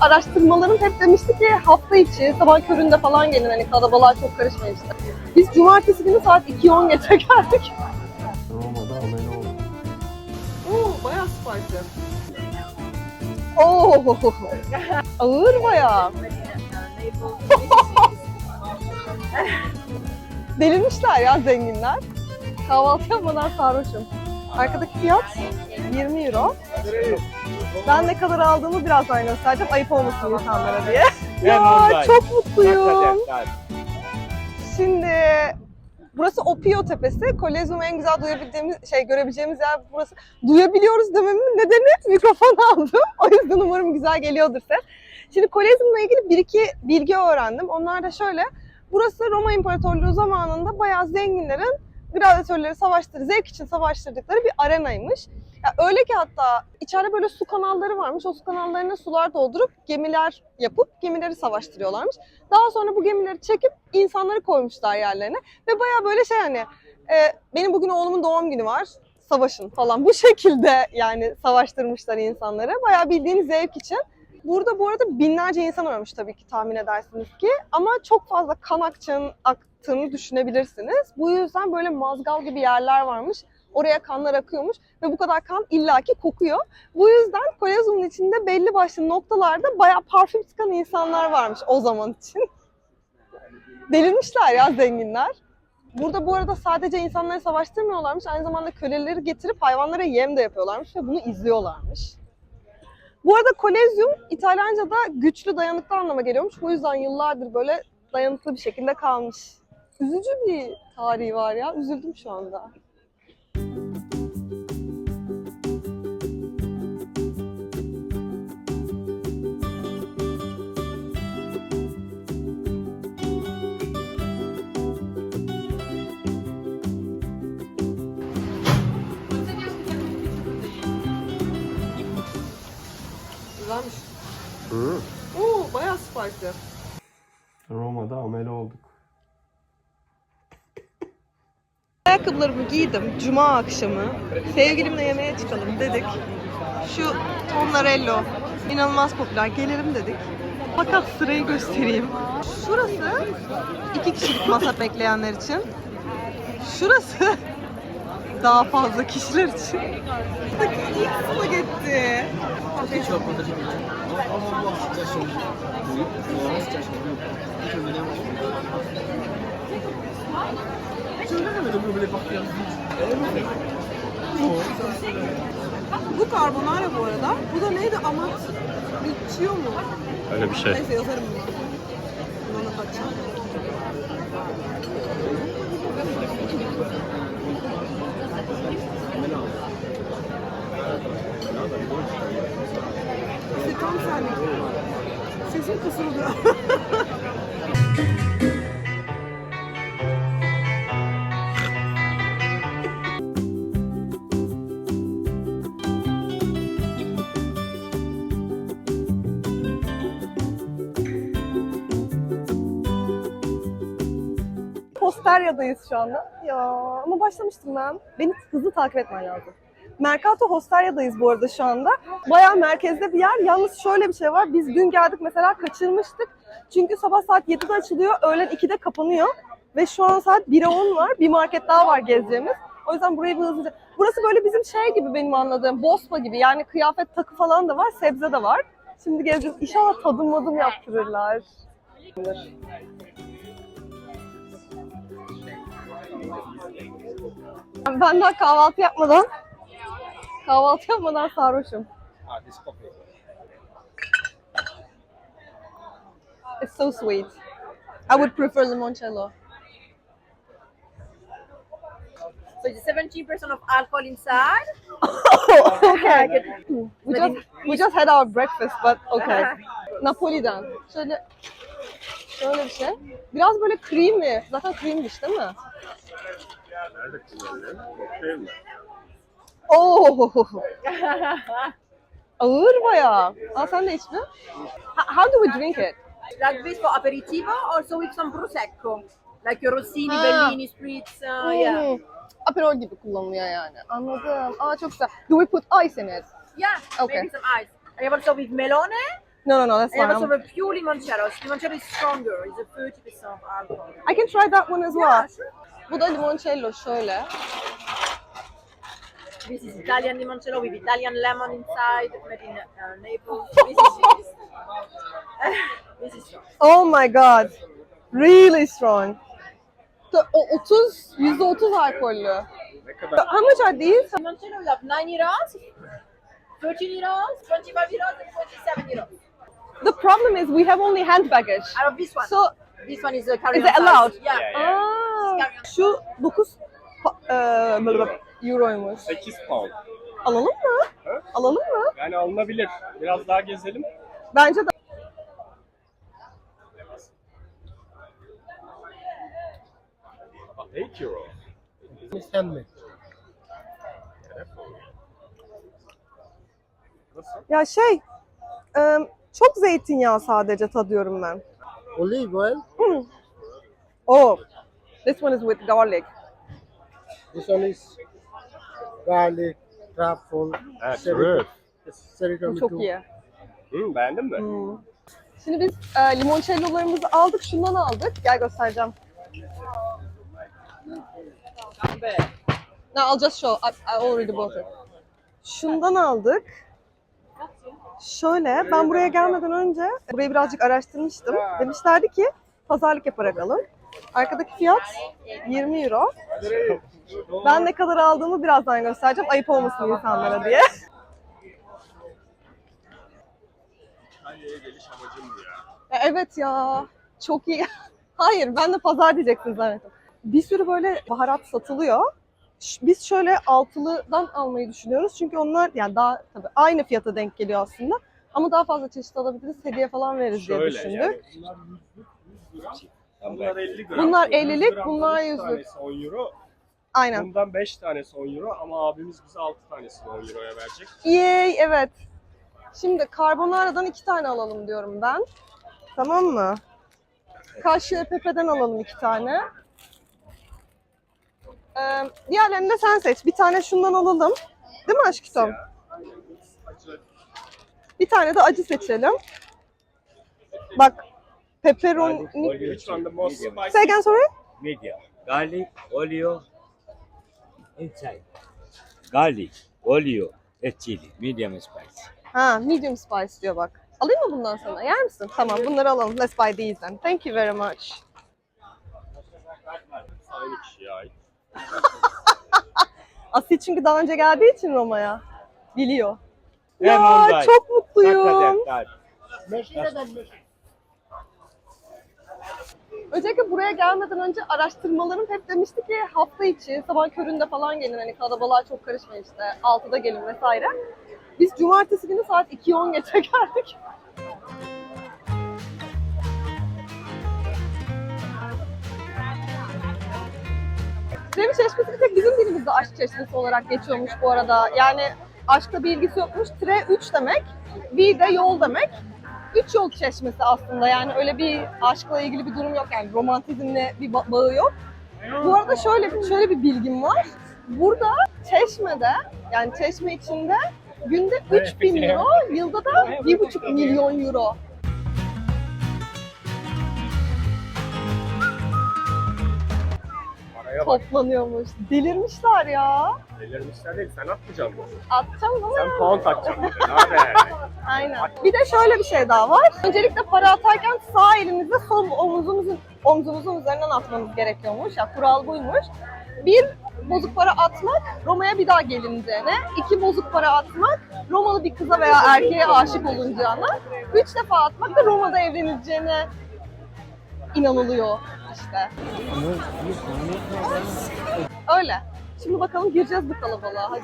Araştırmalarım hep demişti ki hafta içi sabah köründe falan gelin hani kalabalığa çok karışmayın işte. Biz cumartesi günü saat 2.10 geçe geldik. Roma'da amele oldu. Oo bayağı spicy. Oo ağır bayağı. Delirmişler ya zenginler. Kahvaltı yapmadan sarhoşum. Arkadaki fiyat 20 euro. Ben ne kadar aldığımı birazdan göstereceğim. Ayıp olmasın insanlara diye. ya çok mutluyum. Şimdi burası Opio Tepesi. Kolezyum'u en güzel duyabildiğimiz şey görebileceğimiz yer burası. Duyabiliyoruz dememin nedeni mikrofon aldım. O yüzden umarım güzel geliyordur ses. Şimdi Kolezyum'la ilgili bir iki bilgi öğrendim. Onlar da şöyle. Burası Roma İmparatorluğu zamanında bayağı zenginlerin gladiatörleri savaştırı, zevk için savaştırdıkları bir arenaymış. Ya öyle ki hatta içeride böyle su kanalları varmış. O su kanallarına sular doldurup gemiler yapıp gemileri savaştırıyorlarmış. Daha sonra bu gemileri çekip insanları koymuşlar yerlerine. Ve baya böyle şey hani e, benim bugün oğlumun doğum günü var. Savaşın falan. Bu şekilde yani savaştırmışlar insanları. Baya bildiğiniz zevk için. Burada bu arada binlerce insan ölmüş tabii ki tahmin edersiniz ki. Ama çok fazla kan akçının aktığını düşünebilirsiniz. Bu yüzden böyle mazgal gibi yerler varmış. Oraya kanlar akıyormuş ve bu kadar kan illaki kokuyor. Bu yüzden Kolezyum'un içinde belli başlı noktalarda bayağı parfüm sıkan insanlar varmış o zaman için. Delirmişler ya zenginler. Burada bu arada sadece insanları savaştırmıyorlarmış, aynı zamanda köleleri getirip hayvanlara yem de yapıyorlarmış ve bunu izliyorlarmış. Bu arada kolezyum İtalyanca'da güçlü dayanıklı anlama geliyormuş. Bu yüzden yıllardır böyle dayanıklı bir şekilde kalmış. Üzücü bir tarihi var ya. Üzüldüm şu anda. Spicy. Roma'da amele olduk. Ayakkabılarımı giydim cuma akşamı. Sevgilimle yemeğe çıkalım dedik. Şu Tonlarello inanılmaz popüler. Gelirim dedik. Fakat sırayı göstereyim. Şurası iki kişilik masa bekleyenler için. Şurası daha fazla kişiler için. İlk spagetti. Bu carbonara bu arada. Bu da neydi? Amat Riccio mu? Öyle bir şey. Neyse yazarım bunu. Buna bakacağım. İşte tam senlik. Sesim kısıldı. Posterya'dayız şu anda. Ya ama başlamıştım ben. Beni hızlı takip etmen lazım. Mercato Hosterya'dayız bu arada şu anda. Bayağı merkezde bir yer. Yalnız şöyle bir şey var. Biz dün geldik mesela kaçırmıştık. Çünkü sabah saat 7'de açılıyor, öğlen 2'de kapanıyor. Ve şu an saat 1'e 10 var. Bir market daha var gezeceğimiz. O yüzden burayı bir hızlıca... Burası böyle bizim şey gibi benim anladığım. Bospa gibi. Yani kıyafet takı falan da var, sebze de var. Şimdi gezeceğiz. İnşallah tadım madım yaptırırlar. Ben daha kahvaltı yapmadan kahvaltı yapmadan sarhoşum. It's so sweet. I would prefer limoncello. So it's 17% of alcohol inside. okay. We just we just had our breakfast but okay. Uh-huh. Napoli'den. Şöyle şöyle bir şey. Biraz böyle creamy. Zaten creamymiş değil mi? Nerede kullanılıyor? Mi? Oo. Ağır bayağı. Aa sen de iç mi? How, do we drink it? like this for aperitivo, also with some prosecco, like your Rossini, Ah. Bellini, Spritz. Uh, yeah, Hmm. Aperol gibi kullanılıyor yani. Anladım. Aa çok güzel. Do we put ice in it? yeah. Okay. Maybe some ice. I have also with melone, No, no, no, that's And fine. also the pure limoncello. Limoncello is stronger. It's a 30% alcohol. I can try that one as well. Yeah, sure. Bu da limoncello şöyle. This is Italian limoncello with Italian lemon inside, made in uh, Naples. This is, this is strong. Oh my god. Really strong. O 30, %30 alkollü. How much are these? Limoncello we have 9 euros, 13 euros, 25 euros, and 27 euros. The problem is we have only hand baggage. I this one. So this one is a carry Is it allowed? Yeah. Yeah. Aa, şu 9 pa- e, böyle euroymuş. 8 pound. Alalım mı? Ha? Alalım mı? Yani alınabilir. Biraz daha gezelim. Bence de. 8 euro. It's handmade. Nasıl? Ya şey, e, çok zeytinyağı sadece tadıyorum ben. Olive oil. Oh, this one is with garlic. This one is garlic, truffle, Evet, seri- trüf. seri Bu çok iyi. Hı, beğendin mi? Hmm. Şimdi biz e, limoncellolarımızı aldık, şundan aldık. Gel göstereceğim. I'll just show. I, I already bought it. Şundan aldık. Şöyle, ben buraya gelmeden önce burayı birazcık araştırmıştım. Demişlerdi ki pazarlık yaparak alın. Arkadaki fiyat 20 euro. Ben ne kadar aldığımı birazdan göstereceğim. Ayıp olmasın insanlara diye. İtalya'ya geliş amacımdı ya. Ya Evet ya. Çok iyi. Hayır ben de pazar diyeceksin zannettim. Bir sürü böyle baharat satılıyor. Biz şöyle altılıdan almayı düşünüyoruz. Çünkü onlar yani daha tabii aynı fiyata denk geliyor aslında. Ama daha fazla çeşit alabiliriz. Hediye falan veririz diye Şöyle düşündük. yani. Bunlar 50 gram. Bunlar Bunun 50'lik, gramları bunlar üç 100'lük. tanesi 10 euro. Aynen. Bundan 5 tanesi 10 euro ama abimiz bize 6 tanesini 10 euroya verecek. Yay evet. Şimdi carbonara'dan iki tane alalım diyorum ben. Tamam mı? Kaşığı pepeden alalım iki tane. Ee, diğerlerini de sen seç. Bir tane şundan alalım. Değil mi aşkım? Bir tane de acı seçelim. Bak pepperoni... Which one the most spicy? Say again sorry? medium. Garlic, oleo, inside. Garlic, oleo, and chili, medium spice. Ha medium spice diyor bak. Alayım mı bundan sana? Yer misin? Tamam bunları alalım. Let's buy these then. Thank you very much. Aynı kişiye ait. Asil çünkü daha önce geldiği için Roma'ya. Biliyor. Ya rice. çok mutluyum. Öncelikle buraya gelmeden önce araştırmalarım hep demişti ki hafta içi sabah köründe falan gelin hani kalabalığa çok karışmayın işte 6'da gelin vesaire. Biz cumartesi günü saat 2'ye 10 geçe geldik. Trevi Çeşmesi bir tek bizim dilimizde aşk çeşmesi olarak geçiyormuş bu arada. Yani aşkla bir ilgisi yokmuş. Tre 3 demek, V de yol demek. Üç yol çeşmesi aslında yani öyle bir aşkla ilgili bir durum yok yani romantizmle bir ba- bağı yok. Bu arada şöyle şöyle bir bilgim var. Burada Çeşme'de yani Çeşme içinde günde 3000 euro, yılda da 1,5 milyon euro. Bak. toplanıyormuş. Delirmişler ya. Delirmişler değil. Sen atmayacaksın bunu. Atacağım ama. Sen pound atacaksın. bir de. Aynen. Bir de şöyle bir şey daha var. Öncelikle para atarken sağ elinizle sol omuzunuzun omzunuzun üzerinden atmanız gerekiyormuş. Ya kural buymuş. Bir bozuk para atmak Roma'ya bir daha gelineceğine, iki bozuk para atmak Romalı bir kıza veya erkeğe aşık olunacağına, üç defa atmak da Roma'da evlenileceğine inanılıyor işte. Öyle. Şimdi bakalım gireceğiz bu kalabalığa. Hadi.